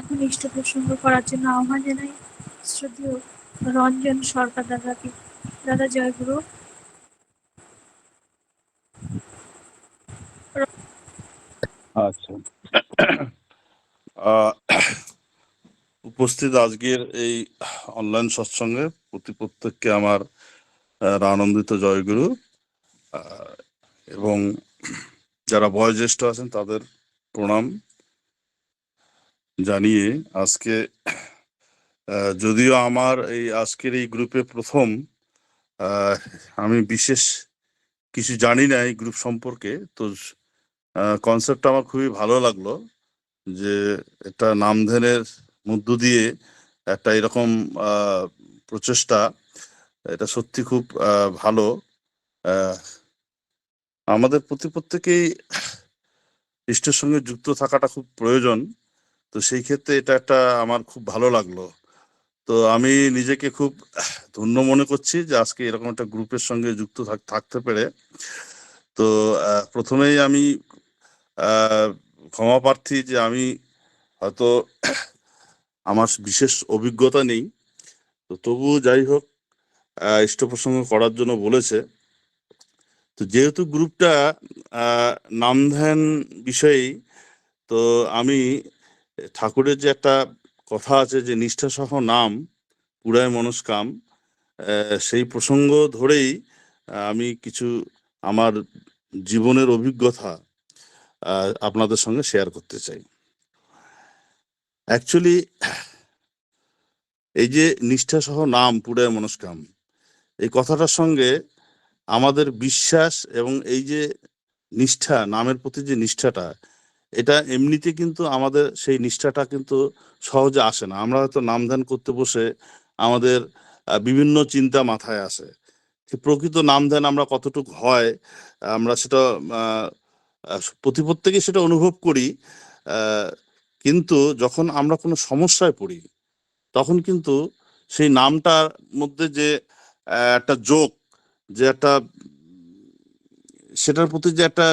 এখন ইষ্ট প্রসঙ্গ করার জন্য আহ্বান জানাই শ্রদ্ধেয় রঞ্জন সরকার দাদাকে। দাদা জয়গুরু আচ্ছা। উপস্থিত আজকের এই অনলাইন সৎসঙ্গে প্রতি প্রত্যেককে আমার আনন্দিত জয়গুরু এবং যারা বয়োজ্যেষ্ঠ আছেন তাদের প্রণাম। জানিয়ে আজকে যদিও আমার এই আজকের এই গ্রুপে প্রথম আমি বিশেষ কিছু জানি না এই গ্রুপ সম্পর্কে, তো কনসেপ্টটা আমার খুবই ভালো লাগল যে একটা নামধেনের মধ্য দিয়ে একটা এরকম প্রচেষ্টা, এটা সত্যি খুব ভালো। আমাদের প্রতি প্রত্যেকেই ইষ্টের সঙ্গে যুক্ত থাকাটা খুব প্রয়োজন। তো সেই ক্ষেত্রে এটা একটা আমার খুব ভালো লাগল। তো আমি নিজেকে খুব ধন্য মনে করছি যে আজকে এরকম একটা গ্রুপের সঙ্গে যুক্ত থাক- থাকতে পেরে। তো প্রথমেই আমি ক্ষমা প্রার্থী যে আমি হয়তো আমার বিশেষ অভিজ্ঞতা নেই। তো তবু যাই হোক আহ, ইষ্ট করার জন্য বলেছে। তো যেহেতু গ্রুপটা নাম ধ্যান বিষয়েই তো আমি ঠাকুরের যে একটা কথা আছে যে, নিষ্ঠা সহ নাম, পুরায় মনস্কাম সেই প্রসঙ্গ ধরেই আমি কিছু আমার জীবনের অভিজ্ঞতা আপনাদের সঙ্গে শেয়ার করতে চাই। অ্যাকচুয়ালি এই যে, নিষ্ঠা সহ নাম, পুরায় মনস্কাম এই কথাটার সঙ্গে আমাদের বিশ্বাস এবং এই যে, নিষ্ঠা, নামের প্রতি যে নিষ্ঠাটা এটা এমনিতে কিন্তু আমাদের সেই নিষ্ঠাটা কিন্তু সহজে আসে না। আমরা হয়তো নাম ধ্যান করতে বসে আমাদের বিভিন্ন চিন্তা মাথায় আসে। প্রকৃত নাম ধ্যান আমরা কতটুকু হয়, আমরা সেটা প্রতি প্রত্যেকে সেটা অনুভব করি কিন্তু যখন আমরা কোনো সমস্যায় পড়ি, তখন কিন্তু সেই নামটার মধ্যে যে একটা যোগ, যে একটা, সেটার প্রতি যে একটা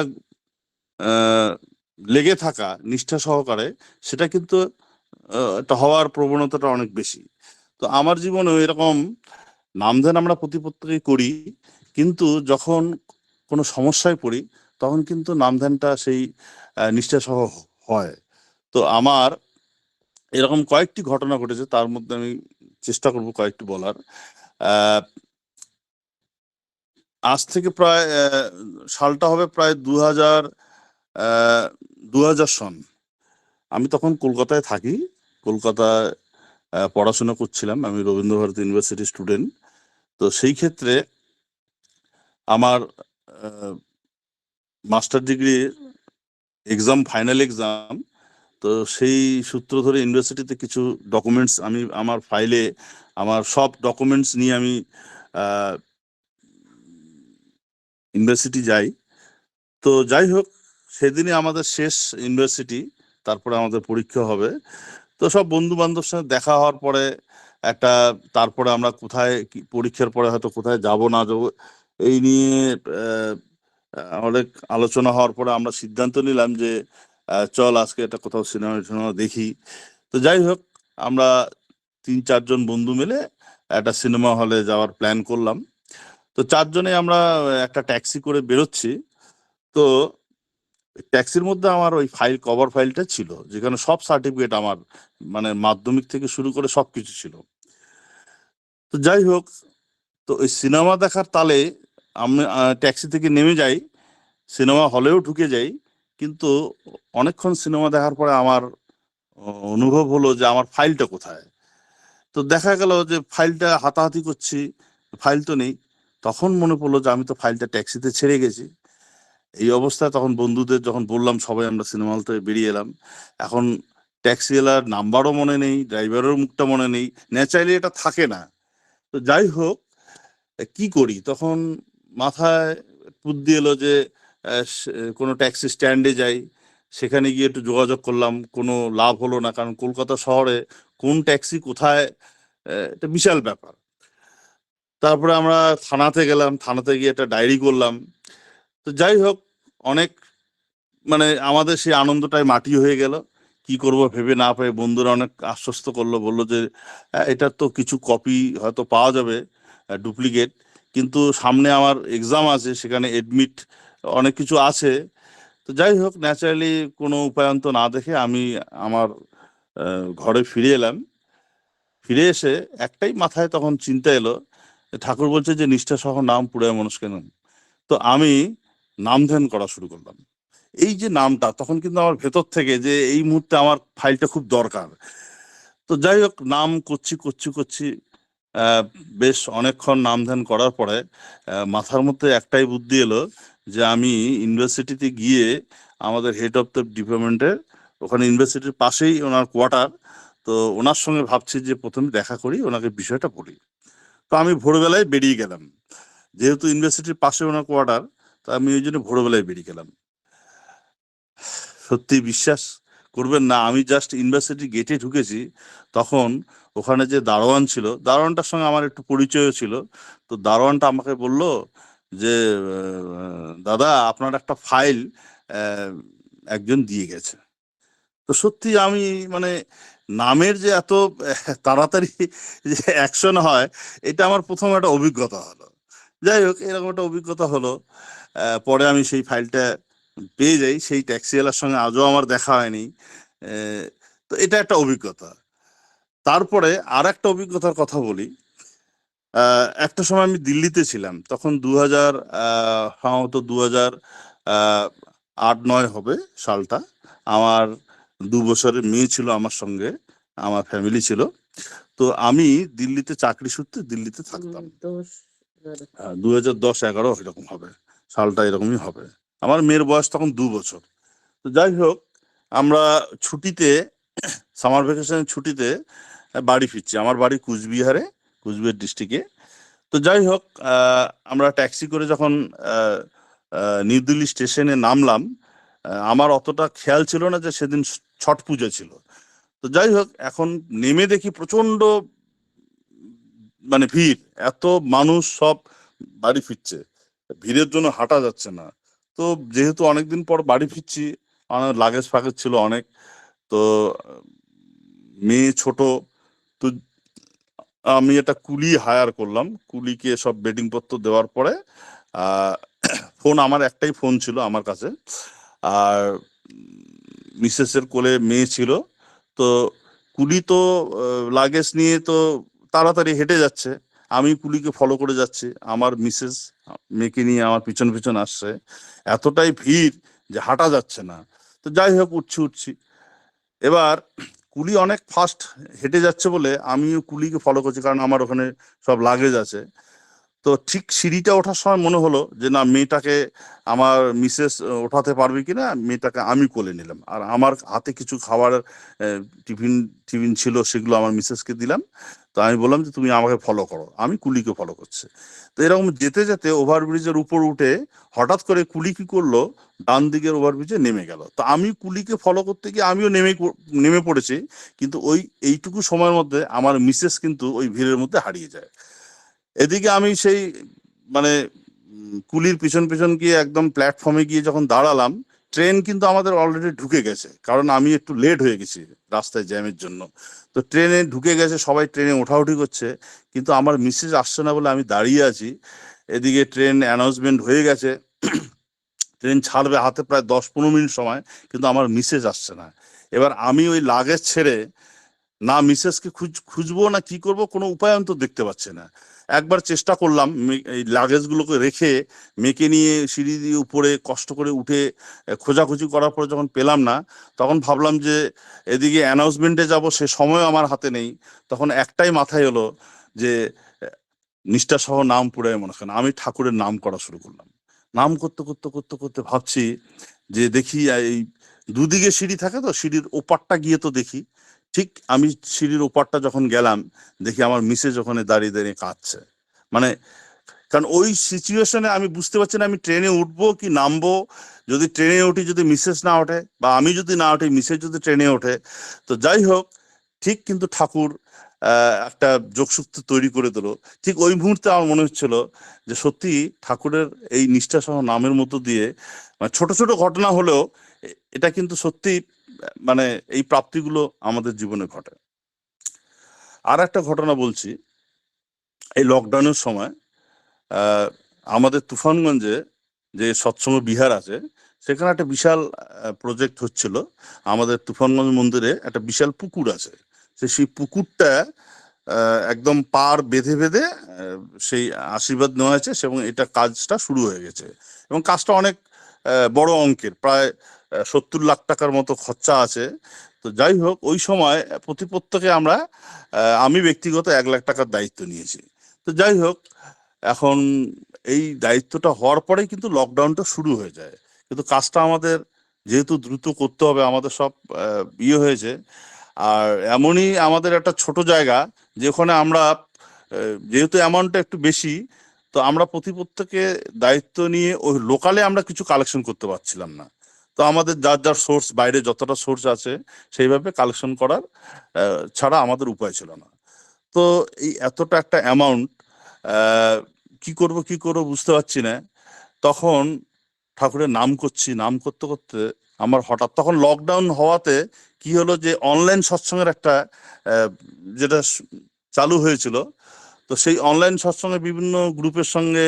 লেগে থাকা, নিষ্ঠা সহকারে সেটা কিন্তু হওয়ার প্রবণতাটা অনেক বেশি। তো আমার জীবনেও এরকম নামধান আমরা প্রতি প্রত্যেকেই করি, কিন্তু যখন কোনো সমস্যায় পড়ি, তখন কিন্তু নামধানটা সেই নিষ্ঠা সহ হয়। তো আমার এরকম কয়েকটি ঘটনা ঘটেছে, তার মধ্যে আমি চেষ্টা করব কয়েকটি বলার। আজ থেকে প্রায় সালটা হবে প্রায় দু হাজার দু হাজার সন। আমি তখন কলকাতায় থাকি। কলকাতায় পড়াশোনা করছিলাম। আমি রবীন্দ্রভারতী ইউনিভার্সিটি স্টুডেন্ট তো সেই ক্ষেত্রে আমার master degree exam final exam তো সেই সূত্র ধরে ইউনিভার্সিটিতে কিছু ডকুমেন্টস আমি আমার ফাইলে আমার সব ডকুমেন্টস নিয়ে আমি ইউনিভার্সিটি যাই। তো যাই হোক সেদিনই আমাদের শেষ ইউনিভার্সিটি, তারপরে আমাদের পরীক্ষা হবে। তো সব বন্ধু বান্ধব সঙ্গে দেখা হওয়ার পরে একটা, তারপরে আমরা কোথায় পরীক্ষার পরে হয়তো কোথায় যাব না যাব, এই নিয়ে অনেক আলোচনা হওয়ার পরে আমরা সিদ্ধান্ত নিলাম যে চল আজকে একটা কোথাও সিনেমা সিনেমা দেখি। তো যাই হোক, আমরা তিন চারজন বন্ধু মিলে একটা সিনেমা হলে যাওয়ার প্ল্যান করলাম। তো চারজনে আমরা একটা ট্যাক্সি করে বেরোচ্ছি। তো ট্যাক্সির মধ্যে আমার ওই ফাইল কভার ফাইলটা ছিল, যেখানে সব সার্টিফিকেট আমার মানে মাধ্যমিক থেকে শুরু করে সব কিছু ছিল। তো যাই হোক, তো ওই সিনেমা দেখার তালে আমি ট্যাক্সি থেকে নেমে যাই সিনেমা হলেও ঢুকে যাই, কিন্তু অনেকক্ষণ সিনেমা দেখার পরে আমার অনুভব হলো যে আমার ফাইলটা কোথায়। তো দেখা গেল যে ফাইলটা হাতাহাতি করছি ফাইল তো নেই, তখন মনে পড়ল যে আমি তো ফাইলটা ট্যাক্সিতে ছেড়ে গেছি। এই অবস্থায় তখন বন্ধুদের যখন বললাম, সবাই আমরা সিনেমা হল থেকে বেরিয়ে এলাম। এখন ট্যাক্সিওয়ালার নাম্বারও মনে নেই ড্রাইভারের মুখটা মনে নেই ন্যাচারালি এটা থাকে না। তো যাই হোক, কি করি? তখন মাথায় বুদ্ধি এলো যে কোনো ট্যাক্সি স্ট্যান্ডে যাই। সেখানে গিয়ে একটু যোগাযোগ করলাম। কোনো লাভ হলো না, কারণ কলকাতা শহরে কোন ট্যাক্সি কোথায় এটা বিশাল ব্যাপার। তারপরে আমরা থানাতে গেলাম। থানাতে গিয়ে একটা ডায়েরি করলাম। তো যাই হোক অনেক মানে আমাদের সেই আনন্দটাই মাটি হয়ে গেল। কি করব ভেবে না পেয়ে বন্ধুরা অনেক আশ্বস্ত করল বলল যে "হ্যাঁ, এটার তো কিছু কপি হয়তো পাওয়া যাবে ডুপ্লিকেট কিন্তু সামনে আমার এক্সাম আছে সেখানে এডমিট অনেক কিছু আছে। তো যাই হোক ন্যাচারালি কোনো উপায়ন্ত না দেখে আমি আমার ঘরে ফিরে এলাম। ফিরে এসে একটাই মাথায় তখন চিন্তা এলো ঠাকুর বলছে যে নিষ্ঠা সহ নাম পুরায় মানুষ কেন তো আমি নাম ধ্যান করা শুরু করলাম। এই যে নামটা, তখন কিন্তু আমার ভেতর থেকে যে এই মুহূর্তে আমার ফাইলটা খুব দরকার। তো যাই হোক, নাম করছি করছি করছি বেশ অনেকক্ষণ নাম ধ্যান করার পরে মাথার মধ্যে একটাই বুদ্ধি এলো যে আমি ইউনিভার্সিটিতে গিয়ে আমাদের হেড অফ দ্য ডিপার্টমেন্টের ওখানে ইউনিভার্সিটির পাশেই ওনার কোয়ার্টার তো ওনার সঙ্গে ভাবছি যে প্রথমে দেখা করি, ওনাকে বিষয়টা বলি। তো আমি ভোরবেলায় বেরিয়ে গেলাম। যেহেতু ইউনিভার্সিটির পাশে ওনার কোয়ার্টার তো আমি ওই জন্য ভোরবেলায় বেরিয়ে গেলাম। সত্যি বিশ্বাস করবেন না, আমি জাস্ট ইউনিভার্সিটি গেটে ঢুকেছি, তখন ওখানে যে দারোয়ান ছিল, দারোয়ানটার সঙ্গে আমার একটু পরিচয় ছিল, তো দারোয়ানটা আমাকে বলল যে দাদা আপনার একটা ফাইল একজন দিয়ে গেছে। তো সত্যি আমি মানে নামের যে এত তাড়াতাড়ি যে অ্যাকশন হয়, এটা আমার প্রথম একটা অভিজ্ঞতা হলো। যাই হোক, এরকম একটা অভিজ্ঞতা হলো। পরে আমি সেই ফাইলটা পেয়ে যাই। সেই ট্যাক্সিওয়ালার সঙ্গে আজও আমার দেখা হয়নি। তো এটা একটা অভিজ্ঞতা। তারপরে আর একটা অভিজ্ঞতার কথা বলি। একটা সময় আমি দিল্লিতে ছিলাম। তখন দু হাজার সম্ভবত দু হাজার আট, নয় হবে সালটা। আমার দু বছরের মেয়ে ছিল আমার সঙ্গে, আমার ফ্যামিলি ছিল। তো আমি দিল্লিতে চাকরি সূত্রে দিল্লিতে থাকতাম। দু হাজার দশ এগারো এরকম হবে। সালটা এরকমই হবে। আমার মেয়ের বয়স তখন দু বছর। তো যাই হোক, আমরা ছুটিতে, সামার ভ্যাকেশনের ছুটিতে বাড়ি ফিরছি। আমার বাড়ি কুচবিহারে, কুচবিহার ডিস্ট্রিক্টে। তো যাই হোক আমরা ট্যাক্সি করে যখন নিউ দিল্লি স্টেশনে নামলাম আমার অতটা খেয়াল ছিল না যে সেদিন ছট পুজো ছিল। তো যাই হোক, এখন নেমে দেখি প্রচণ্ড মানে ভিড়, এত মানুষ সব বাড়ি ফিরছে। ভিড়ের জন্য হাঁটা যাচ্ছে না। তো যেহেতু অনেকদিন পর বাড়ি ফিরছি লাগেজ ফাগেজ ছিল অনেক, তো, মেয়ে ছোট, তো আমি একটা কুলি হায়ার করলাম। কুলিকে সব বেডিং পত্র দেওয়ার পরে ফোন আমার একটাই ফোন ছিল আমার কাছে। আর মিসেসের কোলে মেয়ে ছিল। তো কুলি তো লাগেজ নিয়ে তো তাড়াতাড়ি হেঁটে যাচ্ছে। আমি কুলিকে ফলো করে যাচ্ছি। আমার মিসেস মেয়েকে নিয়ে আমার পিছন পিছন আসছে। এতটাই ভিড় যে হাঁটা যাচ্ছে না। তো যাই হোক, উঠছি উঠছি। এবার কুলি অনেক ফাস্ট হেঁটে যাচ্ছে বলে আমিও কুলিকে ফলো করছি কারণ আমার ওখানে সব লাগেজ আছে। তো ঠিক সিঁড়িটা ওঠার সময় মনে হলো যে, না, মেয়েটাকে আমার মিসেস ওঠাতে পারবে কি না? মেয়েটাকে আমি কোলে নিলাম। আর আমার হাতে কিছু খাবার টিফিন টিফিন ছিল সেগুলো আমার মিসেসকে দিলাম। তো আমি বললাম যে তুমি আমাকে ফলো করো। আমি কুলিকে ফলো করছে। তো এরকম যেতে যেতে ওভারব্রিজের উপর উঠে হঠাৎ করে কুলি কি করল? ডান দিকের ওভারব্রিজে নেমে গেল। তো আমি কুলিকে ফলো করতে গিয়ে আমিও নেমে নেমে পড়েছি। কিন্তু ওই, এইটুকু সময়ের মধ্যে আমার মিসেস কিন্তু ওই ভিড়ের মধ্যে হারিয়ে যায়। এদিকে আমি সেই মানে কুলির পিছন পিছন গিয়ে একদম প্ল্যাটফর্মে গিয়ে যখন দাঁড়ালাম ট্রেন কিন্তু আমাদের অলরেডি ঢুকে গেছে। কারণ আমি একটু লেট হয়ে গেছি রাস্তায় জ্যামের জন্য। তো ট্রেনে ঢুকে গেছে, সবাই ট্রেনে ওঠাউঠি করছে। কিন্তু আমার মিসেস আসছে না বলে আমি দাঁড়িয়ে আছি। এদিকে ট্রেন অ্যানাউন্সমেন্ট হয়ে গেছে। ট্রেন ছাড়বে হাতে প্রায় দশ পনেরো মিনিট সময়, কিন্তু আমার মিসেস আসছে না। এবার আমি ওই লাগেজ ছেড়ে, না মিসেসকে খুঁজ খুঁজবো না কি করব, কোনো উপায় আমি তো দেখতে পাচ্ছি না। একবার চেষ্টা করলাম এই লাগেজগুলোকে রেখে মেয়েকে নিয়ে সিঁড়ি দিয়ে উপরে কষ্ট করে উঠে খোঁজাখুঁজি করার পরে যখন পেলাম না তখন ভাবলাম যে এদিকে অ্যানাউন্সমেন্টে যাব সে সময় আমার হাতে নেই। তখন একটাই মাথায় হলো যে আহ, নিষ্ঠা সহ নাম পুরায় মনে করেন আমি ঠাকুরের নাম করা শুরু করলাম। নাম করতে করতে করতে করতে ভাবছি যে দেখি এই দুদিকে সিঁড়ি থাকে তো সিঁড়ির ওপারটা গিয়ে তো দেখি। ঠিক আমি সিঁড়ির ওপারটা যখন গেলাম, দেখি আমার মিসেস ওখানে দাঁড়িয়ে দাঁড়িয়ে কাঁদছে। মানে কারণ ওই সিচুয়েশনে আমি বুঝতে পারছি না আমি ট্রেনে উঠবো কি নামবো। যদি ট্রেনে উঠি, যদি মিসেস না ওঠে বা আমি যদি না উঠি, মিসেস যদি ট্রেনে ওঠে, তো যাই হোক, ঠিক কিন্তু ঠাকুর একটা যোগসূত্র তৈরি করে দিল। ঠিক ওই মুহূর্তে আমার মনে হচ্ছিল যে সত্যি ঠাকুরের এই নিষ্ঠাসহ নামের মধ্য দিয়ে মানে ছোট ছোট ঘটনা হলেও এটা কিন্তু সত্যি মানে এই প্রাপ্তিগুলো আমাদের জীবনে ঘটে। আর একটা ঘটনা বলছি, এই লকডাউনের সময় আমাদের তুফানগঞ্জে যে সৎসঙ্গ বিহার আছে, সেখানে একটা বিশাল প্রজেক্ট হচ্ছিল। আমাদের তুফানগঞ্জ মন্দিরে একটা বিশাল পুকুর আছে। সে সেই পুকুরটা একদম পার বেঁধে বেঁধে সেই আশীর্বাদ নেওয়া হয়েছে এবং এটা কাজটা শুরু হয়ে গেছে। এবং কাজটা অনেক বড় অঙ্কের। প্রায় সত্তর লাখ টাকার মতো খরচা আছে। তো যাই হোক, ওই সময় প্রতি প্রত্যেকে আমরা আমি ব্যক্তিগত এক লাখ টাকার দায়িত্ব নিয়েছি। তো যাই হোক, এখন এই দায়িত্বটা হওয়ার পরেই কিন্তু লকডাউনটা শুরু হয়ে যায়। কিন্তু কাজটা আমাদের যেহেতু দ্রুত করতে হবে, আমাদের সব ইয়ে হয়েছে। আর এমনই আমাদের একটা ছোট জায়গা, যেখানে আমরা যেহেতু অ্যামাউন্টটা একটু বেশি, তো আমরা প্রতি প্রত্যেকে দায়িত্ব নিয়ে ওই লোকালে আমরা কিছু কালেকশন করতে পারছিলাম না। তো আমাদের যার যার সোর্স বাইরে যতটা সোর্স আছে, সেইভাবে কালেকশন করার ছাড়া আমাদের উপায় ছিল না। তো এই এতটা একটা অ্যামাউন্ট কি করব কি করব বুঝতে পারছি না। তখন ঠাকুরের নাম করছি, নাম করতে করতে আমার হঠাৎ, তখন লকডাউন হওয়াতে কি হলো যে অনলাইন সৎসঙ্গের একটা যেটা চালু হয়েছিল, তো সেই অনলাইন সৎসঙ্গে বিভিন্ন গ্রুপের সঙ্গে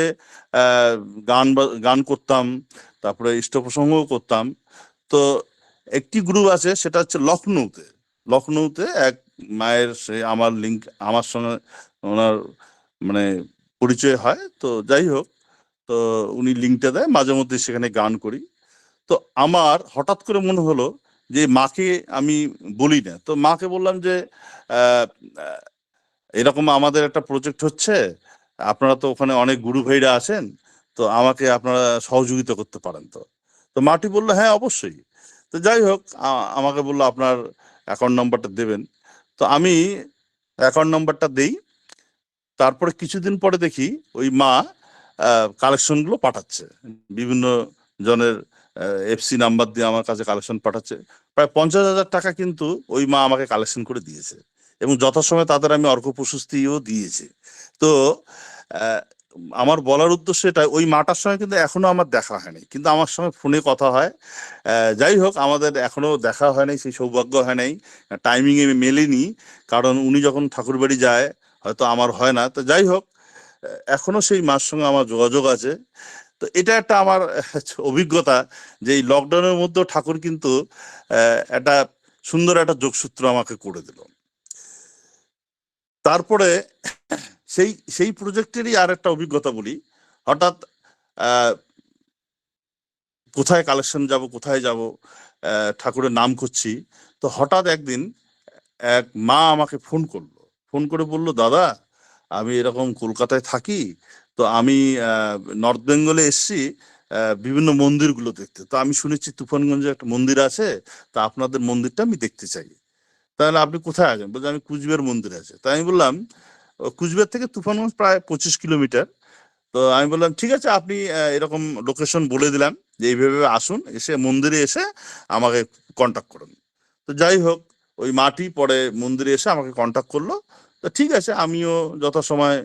গান গান করতাম। তারপরে ইষ্টপ্রসঙ্গও করতাম। তো একটি গ্রুপ আছে, সেটা হচ্ছে লখনৌতে লখনৌতে এক মায়ের সে আমার লিঙ্ক আমার সঙ্গে ওনার মানে পরিচয় হয়, তো যাই হোক, তো উনি লিঙ্কটা দেয়, মাঝে মধ্যে সেখানে গান করি। তো আমার হঠাৎ করে মনে হলো যে মাকে আমি বলি না। তো মাকে বললাম যে এরকম আমাদের একটা প্রজেক্ট হচ্ছে, আপনারা তো ওখানে অনেক গুরু ভাইরা আছেন তো আমাকে আপনারা সহযোগিতা করতে পারেন তো। তো মাটি বলল হ্যাঁ অবশ্যই। তো যাই হোক আমাকে বলল, আপনার অ্যাকাউন্ট নাম্বারটা দেবেন। তো আমি অ্যাকাউন্ট নাম্বারটা দেই, তারপরে কিছুদিন পরে দেখি ওই মা কালেকশনগুলো পাঠাচ্ছে। বিভিন্ন জনের এফসি নাম্বার দিয়ে আমার কাছে কালেকশন পাঠাচ্ছে। প্রায় পঞ্চাশ হাজার টাকা কিন্তু ওই মা আমাকে কালেকশন করে দিয়েছে। এবং যথাসময়ে তাদের আমি অর্ঘ প্রশস্তিও দিয়েছি। তো আমার বলার উদ্দেশ্য এটা, ওই মাটার সঙ্গে কিন্তু এখনও আমার দেখা হয়নি। কিন্তু আমার সঙ্গে ফোনে কথা হয়। যাই হোক, আমাদের এখনও দেখা হয় নাই, সেই সৌভাগ্য হয় নাই। টাইমিং এ মেলেনি, কারণ উনি যখন ঠাকুর বাড়ি যায়, হয়তো আমার হয় না। তো যাই হোক এখনও সেই মার সঙ্গে আমার যোগাযোগ আছে। তো এটা একটা আমার অভিজ্ঞতা যে এই লকডাউনের মধ্যেও ঠাকুর কিন্তু একটা সুন্দর একটা যোগসূত্র আমাকে করে দিল। তারপরে সেই সেই প্রজেক্টেরই আর একটা অভিজ্ঞতা বলি। হঠাৎ কোথায় কালেকশন যাব, কোথায় যাব ঠাকুরের নাম করছি তো হঠাৎ একদিন এক মা আমাকে ফোন করল। ফোন করে বলল, দাদা, আমি এরকম কলকাতায় থাকি, তো আমি নর্থ বেঙ্গলে এসছি বিভিন্ন মন্দিরগুলো দেখতে। তো আমি শুনেছি তুফানগঞ্জে একটা মন্দির আছে, তা আপনাদের মন্দিরটা আমি দেখতে চাই। তাহলে আপনি কোথায় আছেন? বলছে, আমি কুচবিহার মন্দির আছে। তাই আমি বললাম কুচবিহার থেকে তুফানগঞ্জ প্রায় পঁচিশ কিলোমিটার। তো আমি বললাম, ঠিক আছে, আপনি এরকম লোকেশন বলে দিলাম, যে এইভাবে আসুন, এসে মন্দিরে এসে আমাকে কন্ট্যাক্ট করুন। তো যাই হোক, ওই মাটি পরে মন্দিরে এসে আমাকে কন্ট্যাক্ট করল। তো ঠিক আছে, আমিও যথাসময়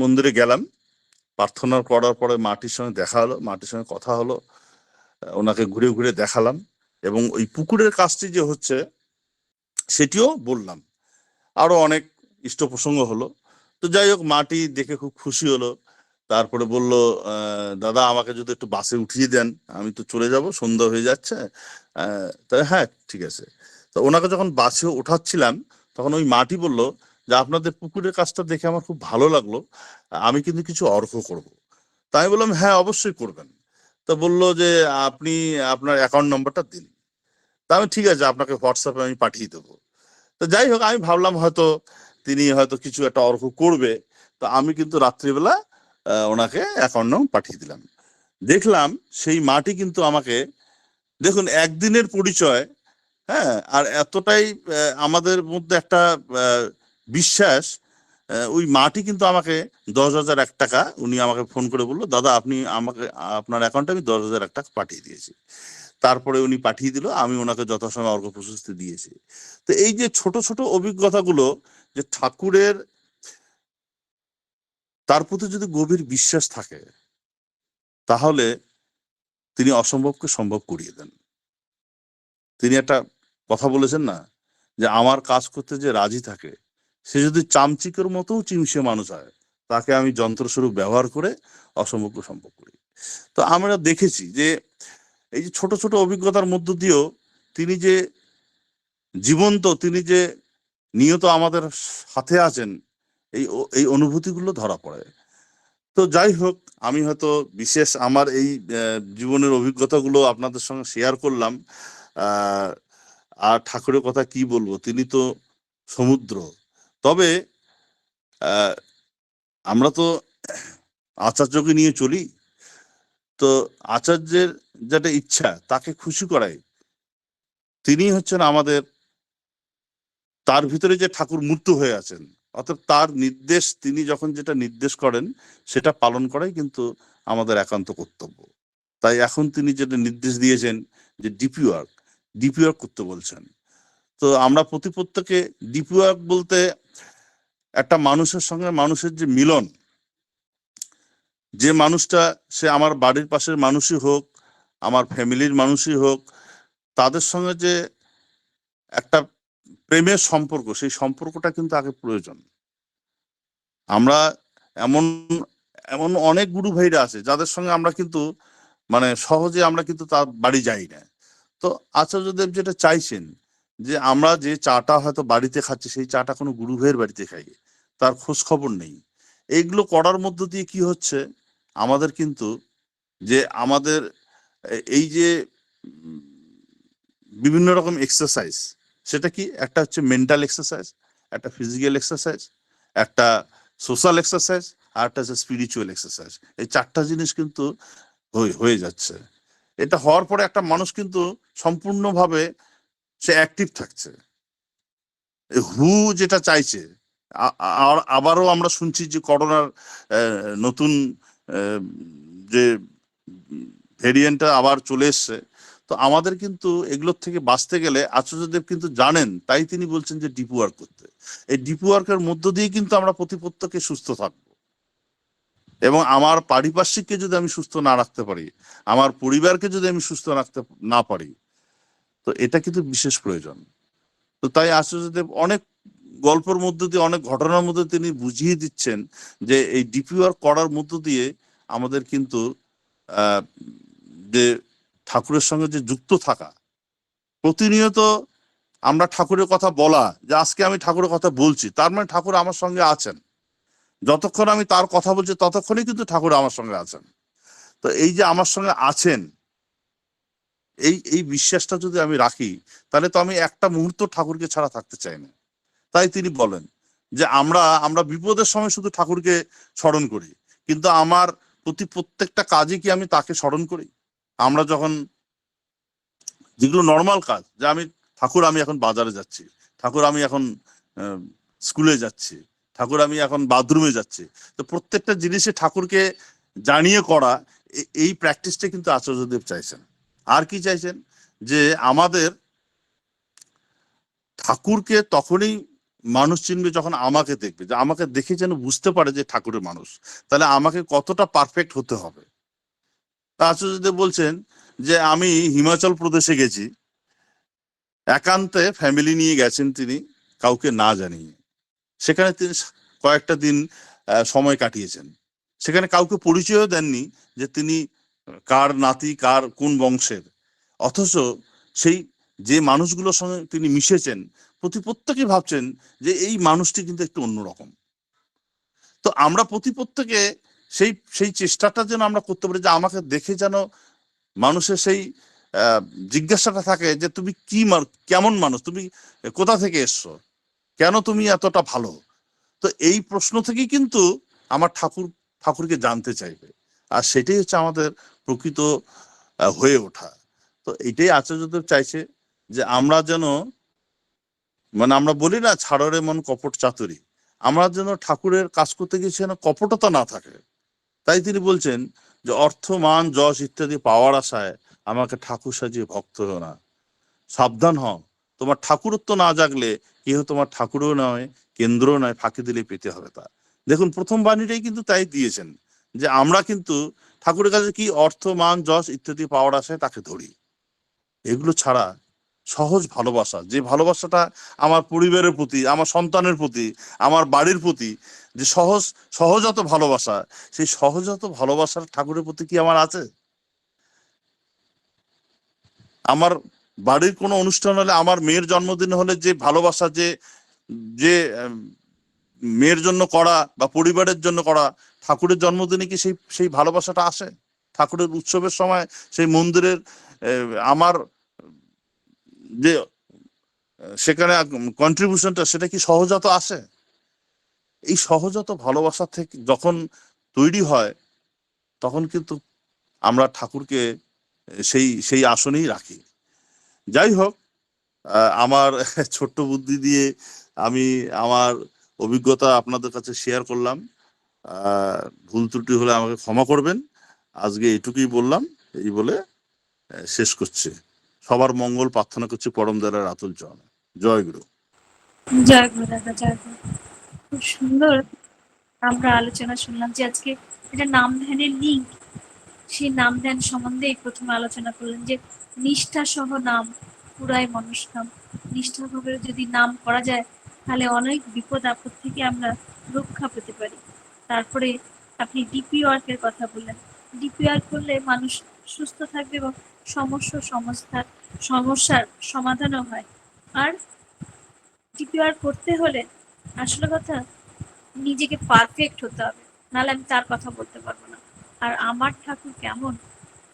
মন্দিরে গেলাম। প্রার্থনা করার পরে মাটির সঙ্গে দেখা হলো, মাটির সঙ্গে কথা হলো ওনাকে ঘুরে ঘুরে দেখালাম এবং ওই পুকুরের কাজটি যে হচ্ছে, সেটিও বললাম। আরও অনেক ইষ্ট প্রসঙ্গ হলো। তো যাই হোক, মাটি দেখে খুব খুশি হলো। তারপরে বলল দাদা, আমাকে যদি একটু বাসে উঠিয়ে দেন, আমি তো চলে যাব, সন্ধ্যা হয়ে যাচ্ছে। তাই হ্যাঁ ঠিক আছে। তো ওনাকে যখন বাসে ওঠাচ্ছিলাম, তখন ওই মাটি বলল যে, আপনাদের পুকুরের কাজটা দেখে আমার খুব ভালো লাগল, আমি কিন্তু কিছু অর্ঘ করব। তাই বললাম হ্যাঁ অবশ্যই করবেন। তো বলল যে, আপনি আপনার অ্যাকাউন্ট নাম্বারটা দিন। তা আমি, ঠিক আছে, আপনাকে হোয়াটসঅ্যাপে আমি পাঠিয়ে দেবো। তো যাই হোক, আমি ভাবলাম হয়তো তিনি হয়তো কিছু একটা অর্ঘ করবে, তো আমি কিন্তু রাত্রিবেলা ওনাকে অ্যাকাউন্ট নাম্বার পাঠিয়ে দিলাম। দেখলাম সেই মাটি কিন্তু আমাকে, দেখুন একদিনের পরিচয় হ্যাঁ আর এতটাই আমাদের মধ্যে একটা বিশ্বাস ওই মাটি কিন্তু আমাকে দশ হাজার এক টাকা, উনি আমাকে ফোন করে বলল, দাদা, আপনি আমাকে, আপনার অ্যাকাউন্টে আমি দশ হাজার এক টাকা পাঠিয়ে দিয়েছি। তারপরে উনি পাঠিয়ে দিল, আমি ওনাকে যথাসময় অর্ঘ প্রশস্তি দিয়েছি। তো এই যে ছোট ছোট অভিজ্ঞতাগুলো যে ঠাকুরের তার প্রতি যদি গভীর বিশ্বাস থাকে, তাহলে তিনি অসম্ভবকে সম্ভব করিয়ে দেন। তিনি একটা কথা বলেছেন না? যে আমার কাজ করতে যে রাজি থাকে, সে যদি চামচিকের মতো চিমসে মানুষ হয়, তাকে আমি যন্ত্রস্বরূপ ব্যবহার করে অসম্ভবকে সম্ভব করি। তো আমরা দেখেছি যে এই যে ছোট ছোট অভিজ্ঞতার মধ্য দিয়েও তিনি যে জীবন্ত, তিনি যে নিয়ত আমাদের সাথে আছেন, এই এই অনুভূতিগুলো ধরা পড়ে। তো যাই হোক, আমি হয়তো বিশেষ আমার এই জীবনের অভিজ্ঞতাগুলো আপনাদের সঙ্গে শেয়ার করলাম। আর ঠাকুরের কথা কি বলব? তিনি তো সমুদ্র। তবে আমরা তো আচার্যকে নিয়ে চলি। তো আচার্যের যেটা ইচ্ছা, তাকে খুশি করাই। তিনি হচ্ছেন আমাদের তার ভিতরে যে ঠাকুর মূর্ত হয়ে আছেন, অর্থাৎ তার নির্দেশ, তিনি যখন যেটা নির্দেশ করেন, সেটা পালন করাই কিন্তু আমাদের একান্ত কর্তব্য। তাই এখন তিনি যেটা নির্দেশ দিয়েছেন যে ডিপি ওয়ার্ক ডিপি ওয়ার্ক করতে বলছেন। তো আমরা প্রতি প্রত্যেকে ডিপি ওয়ার্ক বলতে একটা মানুষের সঙ্গে মানুষের যে মিলন, যে মানুষটা সে আমার বাড়ির পাশের মানুষই হোক, আমার ফ্যামিলির মানুষই হোক, তাদের সঙ্গে যে একটা প্রেমের সম্পর্ক, সেই সম্পর্কটা কিন্তু আগে প্রয়োজন। আমরা এমন এমন অনেক গুরু ভাইরা আছে, যাদের সঙ্গে আমরা কিন্তু মানে সহজে আমরা কিন্তু তার বাড়ি যাই না। তো আচার্যদেব যেটা চাইছেন, যে আমরা যে চাটা হয়তো বাড়িতে খাচ্ছি, সেই চাটা কোনো গুরু ভাইয়ের বাড়িতে খাই তার খোঁজ খবর নেই। এইগুলো করার মধ্য দিয়ে কি হচ্ছে? আমাদের কিন্তু যে আমাদের এই যে বিভিন্ন রকম এক্সারসাইজ সেটা কি? একটা হচ্ছে মেন্টাল এক্সারসাইজ একটা ফিজিক্যাল এক্সারসাইজ একটা সোশ্যাল এক্সারসাইজ আর একটা হচ্ছে স্পিরিচুয়াল এক্সারসাইজ এই চারটা জিনিস কিন্তু হয়ে- যাচ্ছে। এটা হওয়ার পরে একটা মানুষ কিন্তু সম্পূর্ণভাবে সে অ্যাক্টিভ থাকছে। হু যেটা চাইছে আবারও আমরা শুনছি যে করোনার নতুন যে ভেরিয়েন্টটা আবার চলে এসছে। তো আমাদের কিন্তু এগুলোর থেকে বাঁচতে গেলে আচার্যদেব কিন্তু জানেন, তাই তিনি বলছেন যে ডিপ ওয়ার্ক করতে। এই ডিপ মধ্য দিয়ে কিন্তু আমরা প্রতিপত্তকে সুস্থ থাকব। এবং আমার পারিপার্শ্বিককে যদি আমি সুস্থ না রাখতে পারি, আমার পরিবারকে যদি আমি সুস্থ রাখতে না পারি, তো এটা কিন্তু বিশেষ প্রয়োজন। তো তাই আচার্যদেব অনেক গল্পের মধ্য দিয়ে, অনেক ঘটনার মধ্যে তিনি বুঝিয়ে দিচ্ছেন যে এই ডিপি ওয়ার্ক করার মধ্য দিয়ে আমাদের কিন্তু যে ঠাকুরের সঙ্গে যে যুক্ত থাকা, প্রতিনিয়ত আমরা ঠাকুরের কথা বলা, যে আজকে আমি ঠাকুরের কথা বলছি, তার মানে ঠাকুর আমার সঙ্গে আছেন। যতক্ষণ আমি তার কথা বলছি, ততক্ষণই কিন্তু ঠাকুর আমার সঙ্গে আছেন। তো এই যে আমার সঙ্গে আছেন, এই এই বিশ্বাসটা যদি আমি রাখি, তাহলে তো আমি একটা মুহূর্ত ঠাকুরকে ছাড়া থাকতে চাই না। তাই তিনি বলেন যে আমরা আমরা বিপদের সময় শুধু ঠাকুরকে স্মরণ করি, কিন্তু আমার প্রতি প্রত্যেকটা কাজে কি আমি তাকে স্মরণ করি? আমরা যখন যেগুলো নর্মাল কাজ, যে আমি, ঠাকুর আমি এখন বাজারে যাচ্ছি, ঠাকুর আমি এখন স্কুলে যাচ্ছি, ঠাকুর আমি এখন বাথরুমে যাচ্ছি, তো প্রত্যেকটা জিনিসে ঠাকুরকে জানিয়ে করা এই প্র্যাকটিসটা কিন্তু আচার্যদেব চাইছেন। আর কি চাইছেন? যে আমাদের ঠাকুরকে তখনই মানুষ চিনবে যখন আমাকে দেখবে, যে আমাকে দেখে যেন বুঝতে পারে যে ঠাকুরের মানুষ। তাহলে আমাকে কতটা পারফেক্ট হতে হবে। তা আচার্যদেব বলছেন যে আমি হিমাচল প্রদেশে গেছি। একান্তে ফ্যামিলি নিয়ে গেছেন তিনি, কাউকে না জানিয়ে। সেখানে তিনি কয়েকটা দিন সময় কাটিয়েছেন। সেখানে কাউকে পরিচয়ও দেননি যে তিনি কার নাতি, কার কোন বংশের। অথচ সেই যে মানুষগুলোর সঙ্গে তিনি মিশেছেন, প্রতি প্রত্যেকে ভাবছেন যে এই মানুষটি কিন্তু একটু অন্যরকম। তো আমরা প্রতি প্রত্যেকে সেই সেই চেষ্টাটা যেন আমরা করতে পারি, যে আমাকে দেখে যেন মানুষের সেই জিজ্ঞাসাটা থাকে যে তুমি কি কেমন মানুষ? তুমি কোথা থেকে এসছো? কেন তুমি এতটা ভালো? তো এই প্রশ্ন থেকেই কিন্তু আমার ঠাকুর, ঠাকুরকে জানতে চাইবে। আর সেটাই হচ্ছে আমাদের প্রকৃত হয়ে ওঠা। তো এটাই আচার্যদেব চাইছে যে আমরা যেন মানে আমরা বলি না, ছাড়রে মন কপট চাতুরি। আমরা যেন ঠাকুরের কাজ করতে গিয়ে যেন কপটতা না থাকে। তাই তিনি বলছেন যে অর্থ, মান, যশ ইত্যাদি পাওয়ার আশায় আমাকে ঠাকুর সাজিয়ে ভক্ত হও না। সাবধান হও। তোমার ঠাকুরত্ব না জাগলে কেউ তোমার ঠাকুরও নয়, কেন্দ্রও নয়, ফাঁকি দিলে পেতে হবে তা। দেখুন, প্রথম বাণীটাই কিন্তু তাই দিয়েছেন যে আমরা কিন্তু ঠাকুরের কাছে কি অর্থ, মান, যশ ইত্যাদি পাওয়ার আশায় তাকে ধরি। এগুলো ছাড়া সহজ ভালোবাসা, যে ভালোবাসাটা আমার পরিবারের প্রতি, আমার সন্তানের প্রতি, আমার বাড়ির প্রতি, যে সহজ, সহজাত ভালোবাসা, সেই সহজাত ভালোবাসার ঠাকুরের প্রতি কি আমার আছে? আমার বাড়ির কোনো অনুষ্ঠান হলে, আমার মেয়ের জন্মদিন হলে যে ভালোবাসা, যে যে মেয়ের জন্য করা বা পরিবারের জন্য করা ঠাকুরের জন্মদিনে কি সেই সেই ভালোবাসাটা আসে? ঠাকুরের উৎসবের সময় সেই মন্দিরের আমার যে সেখানে কন্ট্রিবিউশনটা সেটা কি সহজাত আসে? এই সহজাত ভালোবাসা থেকে যখন তৈরি হয়, তখন কিন্তু আমরা ঠাকুরকে সেই সেই আসনেই রাখি। যাই হোক আমার ছোট্ট বুদ্ধি দিয়ে আমি আমার অভিজ্ঞতা আপনাদের কাছে শেয়ার করলাম। ভুল ত্রুটি হলে আমাকে ক্ষমা করবেন। আজকে এটুকুই বললাম, এই বলে শেষ করছি। সবার মঙ্গল প্রার্থনা করছি পরম আতুল চরণে। জয় গুরু। জয় গুরু জয় গুরু। খুব সুন্দর আমরা আলোচনা শুনলাম যে আজকে এটা নাম ধ্যানের লিঙ্ক সেই নাম ধ্যান সম্বন্ধে প্রথমে আলোচনা করলেন যে নিষ্ঠা সহ নাম, পুরাই মানুষ নাম নিষ্ঠাভাবে যদি নাম করা যায়, তাহলে অনেক বিপদ আপদ থেকে আমরা রক্ষা পেতে পারি। তারপরে আপনি ডিপি ওয়ার্কের কথা বললেন। ডিপি ওয়ার্ক করলে মানুষ সুস্থ থাকবে এবং সমস্যা সমস্যার সমস্যার সমাধানও হয়। আর ওয়ার্ক করতে হলে আসলে কথা, নিজেকে পারফেক্ট হতে হবে। নাহলে আমি তার কথা বলতে পারব না। আর আমার ঠাকুর কেমন?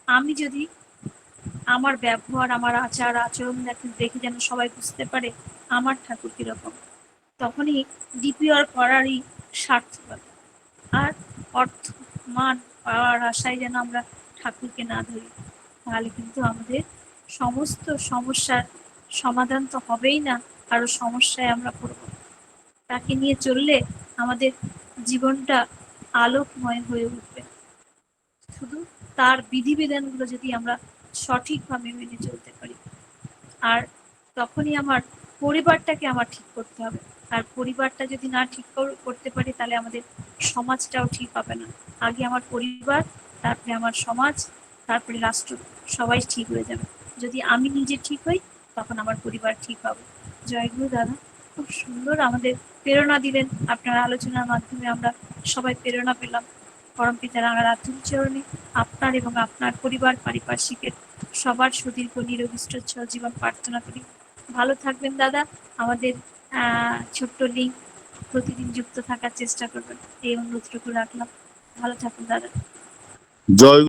আমি যদি আমার ব্যবহার, আমার আচার, আচরণ দেখে যেন সবাই বুঝতে পারে আমার ঠাকুর কীরকম, তখনই ডিপিআর করারই সার্থকতা আর অর্থ, মান, পাওয়ার আশায় যেন আমরা ঠাকুরকে না ধরি, তাহলে কিন্তু আমাদের সমস্ত সমস্যার সমাধান তো হবেই না আরও সমস্যায় আমরা পড়ব। তাকে নিয়ে চললে আমাদের জীবনটা আলোকময় হয়ে উঠবে। শুধু তার বিধিবিধানগুলো যদি আমরা সঠিকভাবে মেনে চলতে পারি, আর তখনই আমার পরিবারটাকে আমার ঠিক করতে হবে। আর পরিবারটা যদি না ঠিক কর- করতে পারি, তাহলে আমাদের সমাজটাও ঠিক হবে না। আগে আমার পরিবার তারপরে আমার সমাজ, তারপরে রাষ্ট্র, সবাই ঠিক হয়ে যাবে। যদি আমি নিজে ঠিক হই, তখন আমার পরিবার ঠিক হবে। জয়গুরু দাদা, খুব সুন্দর আমাদের প্রেরণা দিলেন। আপনার আলোচনার মাধ্যমে আমরা সবাই প্রেরণা পেলাম। পরম পিতার আতুল চরণে আপনার এবং আপনার পরিবার পারিপার্শ্বিকের সবার সুদীর্ঘ সুচ্ছল জীবন প্রার্থনা করি। ভালো থাকবেন দাদা। আমাদের ছোট্ট লিঙ্ক প্রতিদিন যুক্ত থাকার চেষ্টা করবেন। এই অনুরোধটুকু রাখলাম। ভালো থাকুন দাদা। জয়